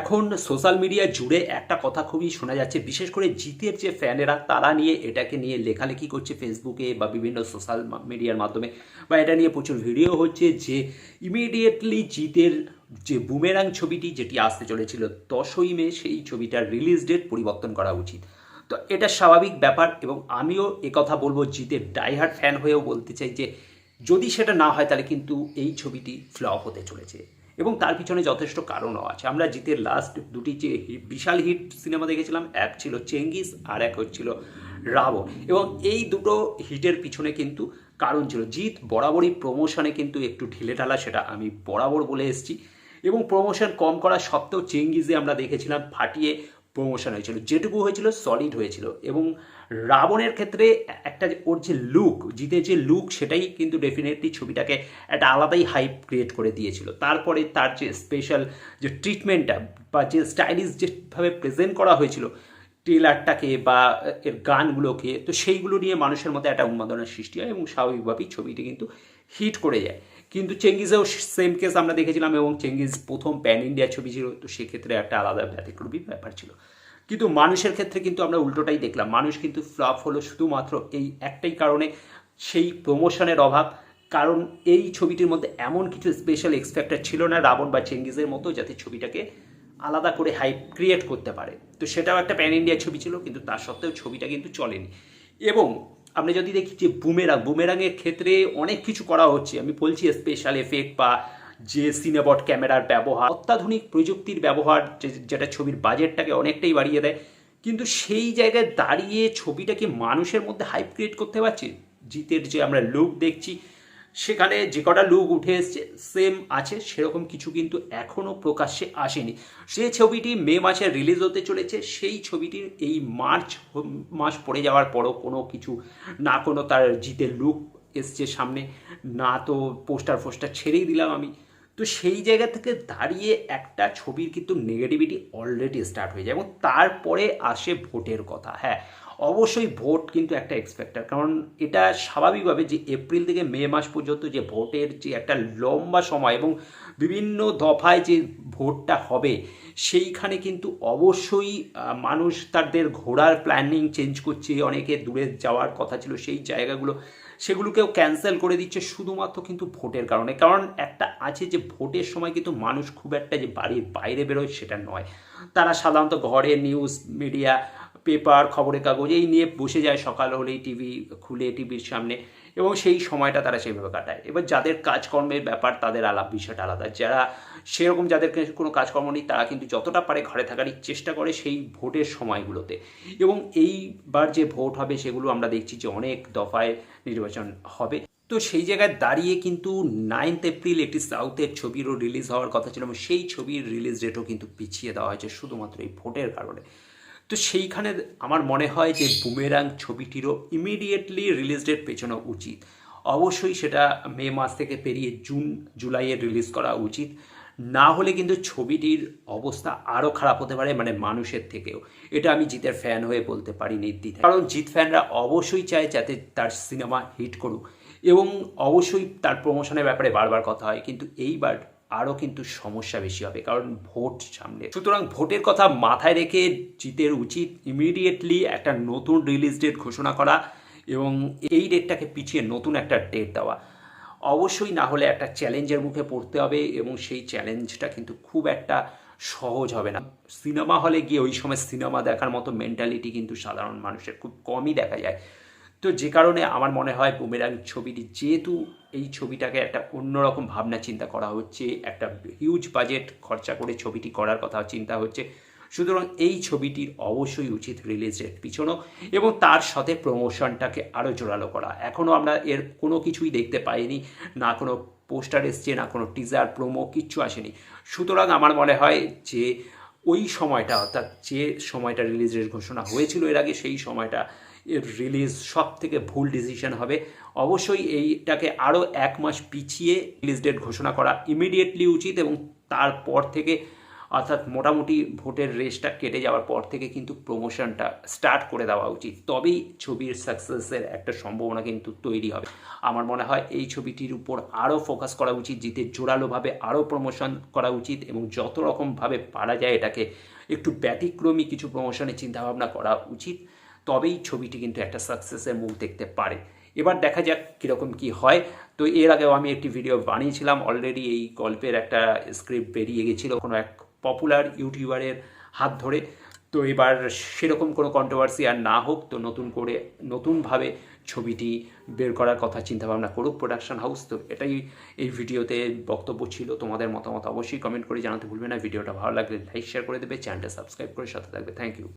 এখন social media জুড়ে একটা কথা খুবই শোনা যাচ্ছে, বিশেষ করে জিতের যে ফ্যানেরা, তারা নিয়ে এটাকে নিয়ে লেখালেখি করছে ফেসবুকে বা বিভিন্ন সোশ্যাল মিডিয়ার মাধ্যমে বা এটা নিয়ে প্রচুর ভিডিও হচ্ছে যে ইমিডিয়েটলি জিতের যে বুমেরাং ছবিটি যেটি আসতে চলেছিল, দশই মে সেই ছবিটার রিলিজ ডেট পরিবর্তন করা উচিত। তো এটা স্বাভাবিক ব্যাপার এবং আমিও একথা বলব, জিতের ডাইহার্ট ফ্যান হয়েও বলতে চাই যে যদি সেটা না হয় তাহলে কিন্তু এই ছবিটি ফ্লপ হতে চলেছে। এবং তার পিছনে যথেষ্ট কারণও আছে। আমরা জিতের লাস্ট দুটি যে বিশাল হিট সিনেমা দেখেছিলাম, এক ছিল চেঙ্গিস আর এক হচ্ছিল রাবণ। এবং এই দুটো হিটের পিছনে কিন্তু কারণ ছিল, জিৎ বরাবরই প্রমোশনে কিন্তু একটু ঢিলেঢালা সেটা আমি বরাবর বলে এসেছি। এবং প্রমোশন কম করা সত্ত্বেও চেঙ্গিজে আমরা দেখেছিলাম, ফাটিয়ে প্রমোশন হয়েছিল, যেটুকু হয়েছিল সলিড হয়েছিল। এবং রাবণের ক্ষেত্রে একটা ওর যে লুক জিতের যে লুক সেটাই কিন্তু ডেফিনেটলি ছবিটাকে একটা আলাদাই হাইপ ক্রিয়েট করে দিয়েছিল। তারপরে তার যে স্পেশাল যে ট্রিটমেন্টটা বা যে স্টাইলিশ যেভাবে প্রেজেন্ট করা হয়েছিল ট্রেলারটাকে বা এর গানগুলোকে, তো সেইগুলো নিয়ে মানুষের মধ্যে একটা উন্মাদনার সৃষ্টি হয় এবং স্বাভাবিকভাবেই ছবিটি কিন্তু হিট করে যায়। কিন্তু চেঙ্গিজেও সেম কেস আমরা দেখেছিলাম এবং চেঙ্গিজ প্রথম প্যান ইন্ডিয়া ছবি ছিল, তো সেক্ষেত্রে একটা আলাদা ব্যতিক্রমী ব্যাপার ছিল। কিন্তু মানুষের ক্ষেত্রে কিন্তু আমরা উল্টোটাই দেখলাম। মানুষ কিন্তু ফ্লপ হলো শুধুমাত্র এই একটাই কারণে, সেই প্রমোশনের অভাব। কারণ এই ছবিটির মধ্যে এমন কিছু স্পেশাল এক্সপেক্টার ছিল না রাবণ বা চেঙ্গিজের মতো, যাতে ছবিটাকে আলাদা করে হাইপ ক্রিয়েট করতে পারে। তো সেটাও একটা প্যান ইন্ডিয়া ছবি ছিল, কিন্তু তার সত্ত্বেও ছবিটা কিন্তু চলেনি। এবং আমরা যদি দেখি যে বুমেরাং বুমেরাঙের ক্ষেত্রে অনেক কিছু করা হচ্ছে। আমি বলছি স্পেশাল এফেক্ট বা যে সিনেবট ক্যামেরার ব্যবহার, অত্যাধুনিক প্রযুক্তির ব্যবহার যেটা ছবির বাজেটটাকে অনেকটাই বাড়িয়ে দেয়। কিন্তু সেই জায়গায় দাঁড়িয়ে ছবিটাকে মানুষের মধ্যে হাইপ ক্রিয়েট করতে পারছে? জিতের যে আমরা লুক দেখছি সেখানে যে কটা লুক উঠে এসছে সেম আছে, সেরকম কিছু কিন্তু এখনও প্রকাশ্যে আসেনি। সে ছবিটি মে মাসে রিলিজ হতে চলেছে, সেই ছবিটির এই মার্চ, মাস পড়ে যাওয়ার পরও কোনো কিছু না, কোনো তার জিতের লুক এসছে সামনে। না তো পোস্টার ফোস্টার ছেড়েই দিলাম আমি। তো সেই জায়গা থেকে দাঁড়িয়ে একটা ছবির কিন্তু নেগেটিভিটি অলরেডি স্টার্ট হয়ে যায় এবং তারপরে আসে ভোটের কথা। হ্যাঁ অবশ্যই ভোট কিন্তু একটা এক্সপেক্টার কারণ এটা স্বাভাবিকভাবে যে এপ্রিল থেকে মে মাস পর্যন্ত যে ভোটের যে একটা লম্বা সময় এবং বিভিন্ন দফায় যে ভোটটা হবে, সেইখানে কিন্তু অবশ্যই মানুষ তাদের ঘোরার প্ল্যানিং চেঞ্জ করছে। অনেকে দূরে যাওয়ার কথা ছিল সেই জায়গাগুলো, সেগুলোকেও ক্যান্সেল করে দিচ্ছে শুধুমাত্র কিন্তু ভোটের কারণে। কারণ একটা আছে যে ভোটের সময় কিন্তু মানুষ খুব একটা যে বাড়ির বাইরে বেরোয় সেটা নয়। তারা সাধারণত ঘরে নিউজ মিডিয়া পেপার, খবরের কাগজ, এই নিয়ে বসে যায় সকাল হলেই টিভি খুলে টিভির সামনে এবং সেই সময়টা তারা সেইভাবে কাটায়। এবার যাদের কাজকর্মের ব্যাপার, তাদের আলাপ বিষয়টা আলাদা। যারা সেরকম যাদের কোনো কাজকর্ম নেই, তারা কিন্তু যতটা পারে ঘরে থাকারই চেষ্টা করে সেই ভোটের সময়গুলোতে। এবং এইবার যে ভোট হবে, সেগুলো আমরা দেখছি যে অনেক দফায় নির্বাচন হবে। তো সেই জায়গায় দাঁড়িয়ে কিন্তু নাইনথ এপ্রিল একটি সাউথের ছবিরও রিলিজ হওয়ার কথা ছিল এবং সেই ছবির রিলিজ ডেটও কিন্তু পিছিয়ে দেওয়া হয়েছে শুধুমাত্র এই ভোটের কারণে। তো সেইখানে আমার মনে হয় যে বুমেরাং ছবিটিরও ইমিডিয়েটলি রিলিজ ডেট পেছানো উচিত। অবশ্যই সেটা মে মাস থেকে পেরিয়ে জুন, জুলাইয়ে রিলিজ করা উচিত। না হলে কিন্তু ছবিটির অবস্থা আরও খারাপ হতে পারে মানে মানুষের থেকেও। এটা আমি জিতের ফ্যান হয়ে বলতে পারি নির্দ্বিধা কারণ জিত ফ্যানরা অবশ্যই চায় যাতে তার সিনেমা হিট করুক। এবং অবশ্যই তার প্রমোশনের ব্যাপারে বারবার কথা হয়। কিন্তু এইবার আরও কিন্তু সমস্যা বেশি হবে, কারণ ভোট সামনে সুতরাং ভোটের কথা মাথায় রেখে জিতের উচিত ইমিডিয়েটলি একটা নতুন রিলিজ ডেট ঘোষণা করা এবং এই ডেটটাকে পিছিয়ে নতুন একটা ডেট দেওয়া। অবশ্যই না হলে একটা চ্যালেঞ্জের মুখে পড়তে হবে এবং সেই চ্যালেঞ্জটা কিন্তু খুব একটা সহজ হবে না। সিনেমা হলে গিয়ে ওই সময় সিনেমা দেখার মতো মেন্টালিটি কিন্তু সাধারণ মানুষের খুব কমই দেখা যায়। তো যে কারণে আমার মনে হয় বুমেরাং ছবিটি, যেহেতু এই ছবিটাকে একটা অন্যরকম ভাবনা চিন্তা করা হচ্ছে, একটা হিউজ বাজেট খরচা করে ছবিটি করার কথা চিন্তা হচ্ছে, সুতরাং এই ছবিটির অবশ্যই উচিত রিলিজ ডেট পিছনো এবং তার সাথে প্রমোশনটাকে আরও জোরালো করা। এখনও আমরা এর কোনো কিছুই দেখতে পাইনি, না কোনো পোস্টার এসছে, না কোনো টিজার প্রোমো কিচ্ছু আসেনি। সুতরাং আমার মনে হয় যে ওই সময়টা, অর্থাৎ যে সময়টা রিলিজ ডেট ঘোষণা হয়েছিল এর আগে, সেই সময়টা রিলিজ সব থেকে ভুল ডিসিশন হবে। অবশ্যই এইটাকে আরও এক মাস পিছিয়ে রিলিজ ডেট ঘোষণা করা ইমিডিয়েটলি উচিত এবং তারপর থেকে, অর্থাৎ মোটামুটি ভোটের রেসটা কেটে যাওয়ার পর থেকে কিন্তু প্রমোশনটা স্টার্ট করে দেওয়া উচিত। তবেই ছবির সাকসেসের একটা সম্ভাবনা কিন্তু তৈরি হবে। আমার মনে হয় এই ছবিটির উপর আরও ফোকাস করা উচিত, জিতে জোরালোভাবে আরও প্রমোশন করা উচিত এবং যত রকমভাবে পারা যায় এটাকে একটু ব্যতিক্রমী কিছু প্রমোশনের চিন্তাভাবনা করা উচিত। তবেই ছবিটি কিন্তু একটা সাকসেসের মুখ দেখতে পারে। এবার দেখা যাক কীরকম কি হয়। তো এর আগেও আমি একটি ভিডিও বানিয়েছিলাম অলরেডি এই গল্পের একটা স্ক্রিপ্ট বেরিয়ে গেছিল কোনো এক পপুলার ইউটিউবারের হাত ধরে। তো এবার সেরকম কোনো কন্ট্রোভার্সি আর না হোক, তো নতুন করে নতুনভাবে ছবিটি বের করার কথা চিন্তাভাবনা করুক প্রোডাকশন হাউস তো এটাই এই ভিডিওতে বক্তব্য ছিল। তোমাদের মতামত অবশ্যই কমেন্ট করে জানাতে ভুলবে না। ভিডিওটা ভালো লাগলে লাইক শেয়ার করে দেবে। চ্যানেলটা সাবস্ক্রাইব করে সাথে থাকবে। Thank you